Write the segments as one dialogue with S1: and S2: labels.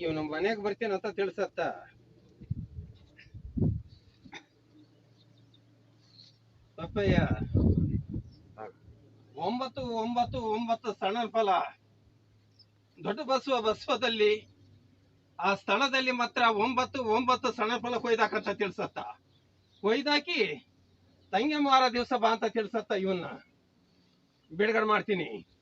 S1: ಇವನು ಮನೆಗೆ ಬರ್ತೀನಂತ ತಿಳ್ಸತ್ತ. ಪಪ್ಪಯ್ಯ, ಒಂಬತ್ತು ಒಂಬತ್ತು ಒಂಬತ್ತು ಸಣ್ಣ ಫಲ. ದೊಡ್ಡ ಬಸವ, ಬಸವದಲ್ಲಿ, ಆ ಸ್ಥಳದಲ್ಲಿ ಮಾತ್ರ ಒಂಬತ್ತು ಒಂಬತ್ತು ಸಣ್ಣ ಫಲ ಕೊಯ್ದಾಕಂತ ತಿಳ್ಸತ್ತ. ಕೊಯ್ದಾಕಿ ತಂಗಿಮಾರ ದಿವಸ ಬಾ ಅಂತ ತಿಳ್ಸತ್ತ ಇವನ್ನ ಬಿಡುಗಡೆ ಮಾಡ್ತೀನಿ.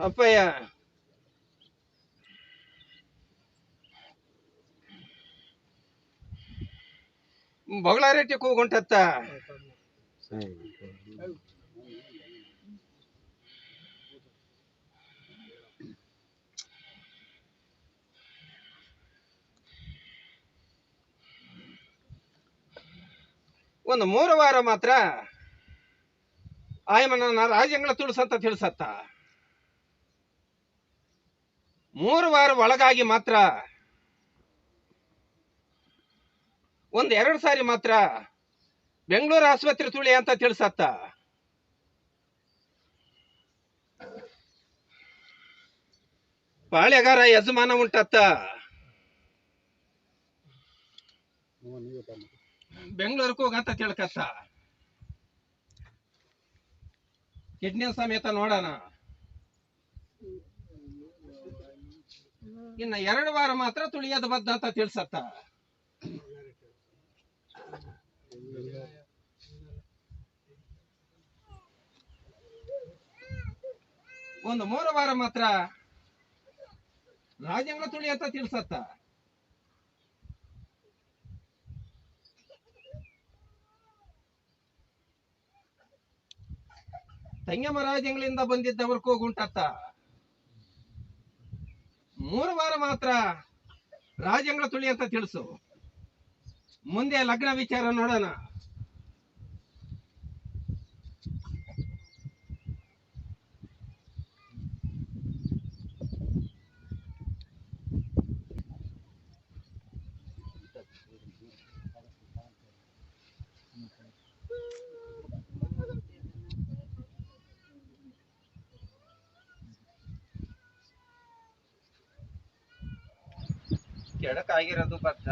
S1: ಅಪ್ಪಯ್ಯ. ಬೊಗಳಾರೆಟ್ಟಿ ಕೂಗುಂಟತ್ತ ಒಂದು ಮೂರು ವಾರ ಮಾತ್ರ ಆಯಮ್ಮನ ರಾಜ್ಯಗಳ ತುಳಸಂತ ತಿಳಿಸತ್ತ. ಮೂರು ವಾರ ಒಳಗಾಗಿ ಮಾತ್ರ, ಒಂದ್ ಎರಡು ಸಾರಿ ಮಾತ್ರ ಬೆಂಗಳೂರು ಆಸ್ಪತ್ರೆ ತುಳಿ ಅಂತ ತಿಳಿಸತ್ತ. ಪಾಳೆಗಾರ ಯಜಮಾನ ಉಂಟತ್ತ. ಬೆಂಗಳೂರಿಗೆ ಹೋಗಂತ ತಿಳ್ಕತ್ತ. ಕಿಡ್ನಿ ಸಮೇತ ನೋಡೋಣ. ಇನ್ನ ಎರಡು ವಾರ ಮಾತ್ರ ತುಳಿಯೋದು ಬದ್ಧ ಅಂತ ತಿಳ್ಸತ್ತ? ಒಂದು ಮೂರು ವಾರ ಮಾತ್ರ ರಾಜ್ಯಗಳ ತುಳಿಯತ್ತ ತಿಳಿಸತ್ತ? ತಂಗಮ್ಮ ರಾಜ್ಯಗಳಿಂದ ಬಂದಿದ್ದವ್ರ ಕೂಗುಂಟತ್ತ? ಮೂರು ವಾರ ಮಾತ್ರ ರಾಜ್ಯಗಳ ತುಳಿ ಅಂತ ತಿಳಿಸು. ಮುಂದೆ ಲಗ್ನ ವಿಚಾರ ನೋಡೋಣ. ಕೆಡಕಾಗಿರೋದು ಬದ್ಧ.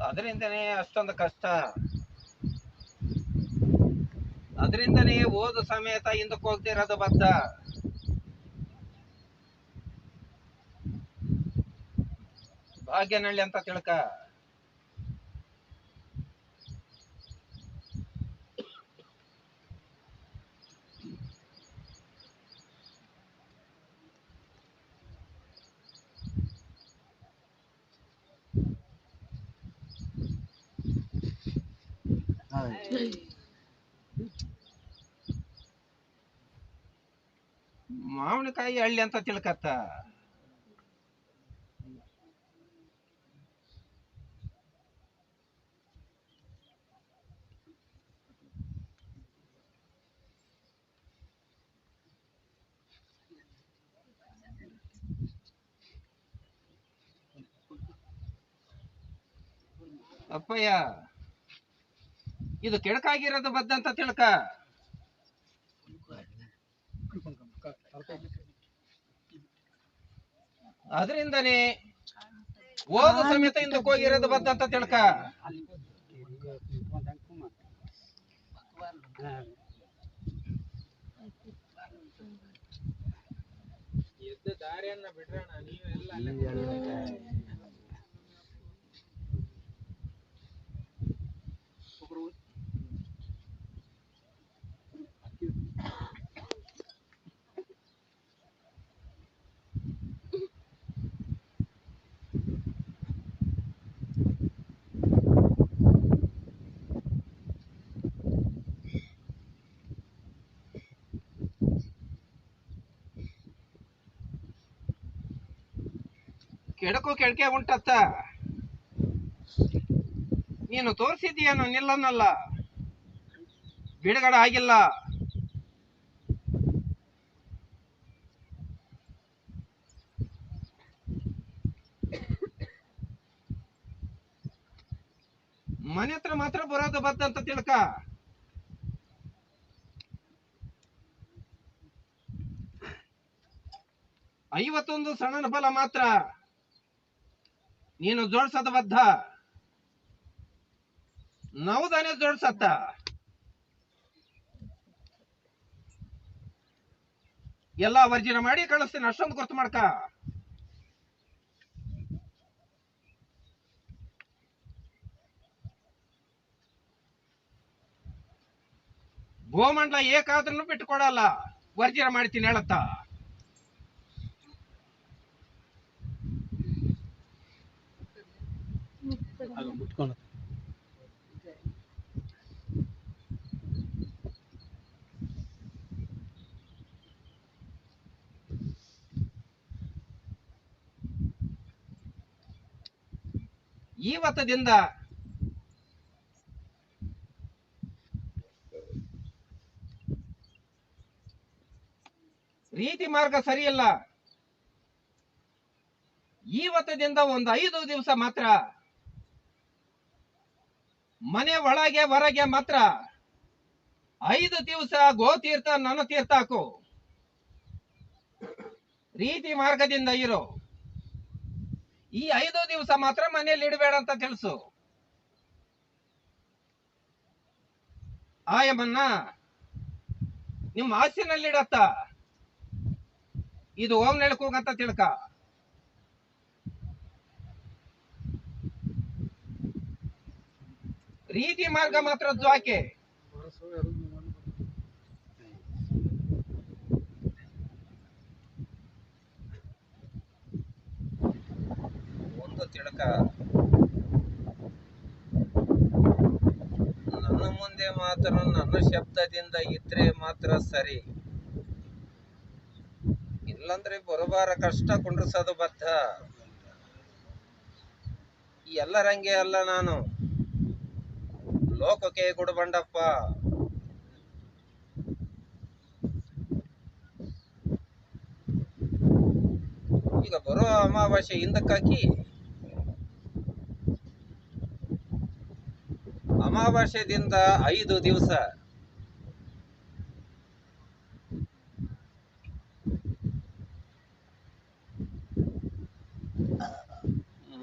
S1: ಅದರಿಂದನೇ ಅಷ್ಟೊಂದು ಕಷ್ಟ. ಅದರಿಂದನೇ ಓದು ಸಮೇತ ಹಿಂದಕ್ಕೆ ಹೋಗ್ತಿರೋದು ಬದ್ಧ. ಭಾಗ್ಯನಳ್ಳಿ ಅಂತ ತಿಳ್ಕ. ಮಾವಿನಕಾಯಿ ಹಳ್ಳಿ ಅಂತ ತಿಳ್ಕತ್ತ. ಅಪ್ಪಯ್ಯ. ಇದು ಕೆಡಕಾಗಿರೋದು ಬದ್ದ ಅಂತ ತಿಳ್ಕ. ಅದರಿಂದನೇ ಓದು ಸಮೇತ ಹಿಂದಕ್ಕೆ ಹೋಗಿರೋದು ಬದ್ದ ಅಂತ ತಿಳ್ಕ. ದಾರಿಯನ್ನ ಬಿಡ್ರಣ್ಣ, ನೀವೆಲ್ಲ ಕೆಡಕು ಕೆಡಕೆ ಉಂಟತ್ತ. ನೀನು ತೋರಿಸಿದೀಯನು ನಿಲ್ಲನಲ್ಲ. ಬಿಡುಗಡೆ ಆಗಿಲ್ಲ. ಮನೆ ಹತ್ರ ಮಾತ್ರ ಬರೋದು ಬದ್ದಂತ ತಿಳ್ಕ. ಐವತ್ತೊಂದು ಸಣ್ಣನ ಫಲ ಮಾತ್ರ. ನೀನು ಜೋಡ್ಸದ ಬದ್ಧ. ನವದಾನೆ ಜೋಡ್ಸತ್ತ. ಎಲ್ಲ ವರ್ಜನೆ ಮಾಡಿ ಕಳಿಸ್ತೀನಿ, ಅಷ್ಟೊಂದು ಗೊತ್ತು ಮಾಡ್ಕ. ಗೋಮಂಡಲ ಏಕಾದ್ರೂ ಬಿಟ್ಟು ಕೊಡಲ್ಲ. ವರ್ಜನ ಮಾಡ್ತೀನಿ ಹೇಳತ್ತ. ಇವತ್ತದಿಂದ ರೀತಿ ಮಾರ್ಗ ಸರಿಯಲ್ಲ. ಇವತ್ತದಿಂದ ಒಂದು ಐದು ದಿವಸ ಮಾತ್ರ ಮನೆ ಒಳಗೆ, ಹೊರಗೆ ಮಾತ್ರ. ಐದು ದಿವಸ ಗೋತೀರ್ಥ ನನ್ನ ತೀರ್ಥ ರೀತಿ ಮಾರ್ಗದಿಂದ ಇರು. ಈ ಐದು ದಿವಸ ಮಾತ್ರ ಮನೆಯಲ್ಲಿ ಇಡಬೇಡ ಅಂತ ತಿಳಿಸು. ಆಯಮ್ಮನ್ನ, ನಿಮ್ಮ ಆಸ್ತಿನಲ್ಲಿ ಇಡತ್ತ ಇದು ಓಂ ನೆಳಕೋಗಂತ ತಿಳ್ಕ. ರೀತಿ ಮಾರ್ಗ ಮಾತ್ರ ಜ್ವಾಕೆ ಒಂದು ತಿಳಕ. ನನ್ನ ಮುಂದೆ ಮಾತ್ರ ನನ್ನ ಶಬ್ದದಿಂದ ಇದ್ರೆ ಮಾತ್ರ ಸರಿ. ಇಲ್ಲಂದ್ರೆ ಬರಬಾರ ಕಷ್ಟ ಕುಂಡ್ರಸೋದು ಬದ್ಧ. ಎಲ್ಲರಂಗೆ ಅಲ್ಲ ನಾನು. ಲೋಕಕ್ಕೆ ಗುಡಬಂಡಪ್ಪ ಈಗ ಬರೋ ಅಮಾವಾಸ್ಯೆ ಹಿಂದಕ್ಕಾಕಿ ಅಮಾವಾಸ್ಯದಿಂದ ಐದು ದಿವಸ.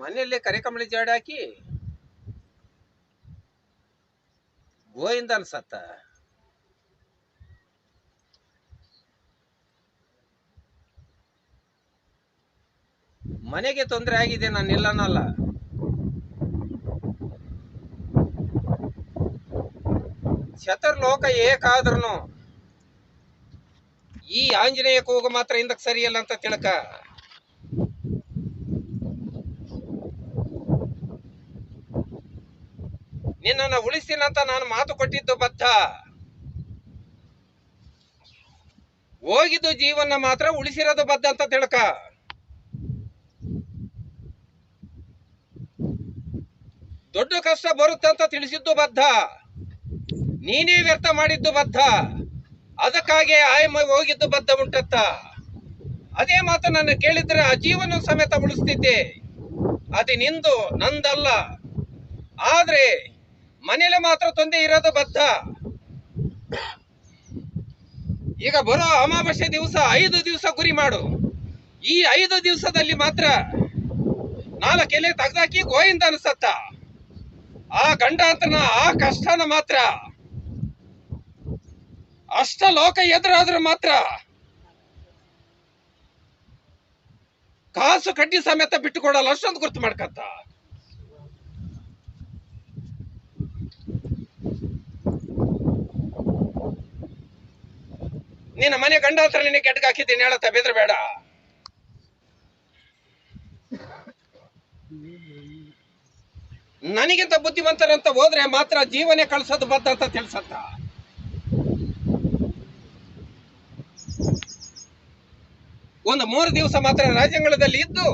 S1: ಮನೆಯಲ್ಲಿ ಕರಿಕಂಬಳಿ ಜಾಡಿ ಹಾಕಿ ಗೋಯಿಂದ ಅನ್ಸತ್ತ? ಮನೆಗೆ ತೊಂದರೆ ಆಗಿದೆ ನಾನು ಇಲ್ಲನಲ್ಲ ಚತುರ್ಲೋಕ ಏಕಾದ್ರೂ ಈ ಆಂಜನೇಯ ಕೂಗು ಮಾತ್ರ ಹಿಂದಕ್ಕೆ ಸರಿಯಲ್ಲ ಅಂತ ತಿಳ್ಕ. ನಿನ್ನನ್ನು ಉಳಿಸ್ತೀನಂತ ನಾನು ಮಾತು ಕೊಟ್ಟಿದ್ದು ಬದ್ಧ. ಹೋಗಿದ್ದು ಜೀವನ ಮಾತ್ರ ಉಳಿಸಿರೋದು ಬದ್ಧ ಅಂತ ತಿಳ್ಕ. ದೊಡ್ಡ ಕಷ್ಟ ಬರುತ್ತೆ ಅಂತ ತಿಳಿಸಿದ್ದು ಬದ್ಧ. ನೀನೇ ವ್ಯರ್ಥ ಮಾಡಿದ್ದು ಬದ್ಧ. ಅದಕ್ಕಾಗಿ ಆಯ್ ಹೋಗಿದ್ದು ಬದ್ಧ ಉಂಟತ್ತ. ಅದೇ ಮಾತು ನನ್ನ ಕೇಳಿದ್ರೆ ಆ ಜೀವನ ಸಮೇತ ಉಳಿಸ್ತಿದ್ದೆ. ಅದು ನಿಂದು ನಂದಲ್ಲ. ಆದ್ರೆ ಮನೇಲಿ ಮಾತ್ರ ತೊಂದರೆ ಇರೋದು ಬದ್ಧ. ಈಗ ಬರೋ ಅಮಾವಾಸ್ಯೆ ದಿವಸ ಐದು ದಿವಸ ಗುರಿ ಮಾಡು. ಈ ಐದು ದಿವಸದಲ್ಲಿ ಮಾತ್ರ ನಾಲ್ಕು ಎಲೆ ತೆಗ್ದಾಕಿ ಗೋಯಿಂದ ಅನ್ಸತ್ತ. ಆ ಗಂಡಾಂತನ, ಆ ಕಷ್ಟನ ಮಾತ್ರ. ಅಷ್ಟ ಲೋಕ ಎದುರಾದ್ರೆ ಮಾತ್ರ. ಕಾಸು ಕಡ್ಡಿ ಸಮೇತ ಬಿಟ್ಟು ಕೊಡಲ್ಲ ಅಷ್ಟೊಂದು ಗುರ್ತು ಮಾಡ್ಕತ್ತ. ನಿನ್ನ ಮನೆ ಗಂಡ ಹತ್ರ ನಿನ್ನ ಕೆಟ್ಟ ಹಾಕಿದ್ದೀನಿ, ಹೇಳತ್ತ? ಬೇಡ. ನನಗಿಂತ ಬುದ್ಧಿವಂತರಂತ ಹೋದ್ರೆ ಮಾತ್ರ ಜೀವನೇ ಕಳ್ಸೋದು ಬದ್ಧ ಅಂತ ತಿಳ್ಸತ್ತ? ಒಂದು ಮೂರು ದಿವಸ ಮಾತ್ರ ರಾಜಂಗಳದಲ್ಲಿ ಇದ್ದು,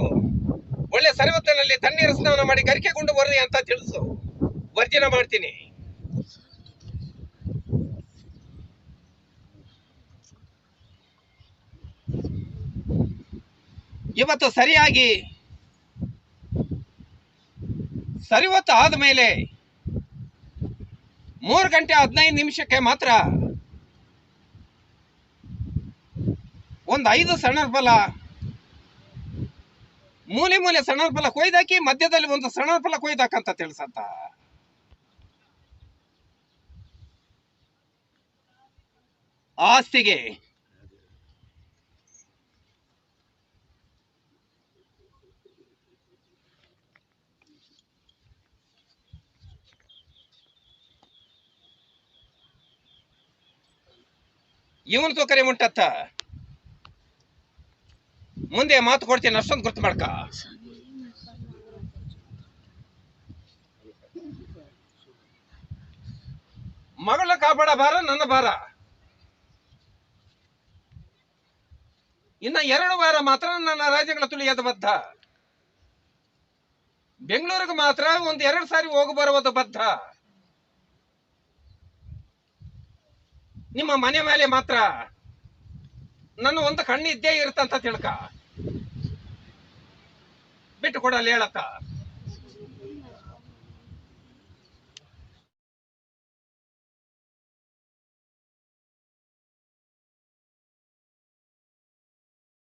S1: ಒಳ್ಳೆ ಸರ್ವತ್ತಿನಲ್ಲಿ ತಣ್ಣೀರು ಸ್ನಾನ ಮಾಡಿ ಕರಿಕೆಗೊಂಡು ಬರ್ರಿ ಅಂತ ತಿಳಿಸು. ವರ್ಜನ ಮಾಡ್ತೀನಿ. ಇವತ್ತು ಸರಿಯಾಗಿ ಸರಿವತ್ತು ಆದ್ಮೇಲೆ ಮೂರು ಗಂಟೆ ಹದಿನೈದು ನಿಮಿಷಕ್ಕೆ ಮಾತ್ರ ಒಂದು ಐದು ಸಣ್ಣ ಫಲ ಮೂಲೆ ಮೂಲೆ ಸಣ್ಣ ಫಲ ಕೊಯ್ದಾಕಿ ಮಧ್ಯದಲ್ಲಿ ಒಂದು ಸಣ್ಣ ಫಲ ಕೊಯ್ದಾಕಂತ ತಿಳಿಸತ್ತ. ಆಸ್ತಿಗೆ ಇವನು ಕರೆ ಉಂಟತ್ತ ಮುಂದೆ ಮಾತು ಕೊಡ್ತೀನಿ, ಅಷ್ಟೊಂದು ಗುರ್ತು ಮಾಡ್ಕ. ಮಗಳ ಕಾಪಾಡ ಭಾರ, ನನ್ನ ಭಾರ. ಇನ್ನ ಎರಡು ವಾರ ಮಾತ್ರ ನನ್ನ ರಾಜ್ಯಗಳ ತುಳಿಯದ ಬದ್ಧ. ಬೆಂಗಳೂರಿಗೆ ಮಾತ್ರ ಒಂದ್ ಎರಡು ಸಾರಿ ಹೋಗಿ ಬರುವುದು ಬದ್ಧ. ನಿಮ್ಮ ಮನೆ ಮೇಲೆ ಮಾತ್ರ ನನ್ನ ಒಂದು ಕಣ್ಣು ಇದ್ದೇ ಇರುತ್ತಂತ ತಿಳ್ಕ. ಬಿಟ್ಟು ಕೊಡಲ್ಲ ಹೇಳತ್ತ?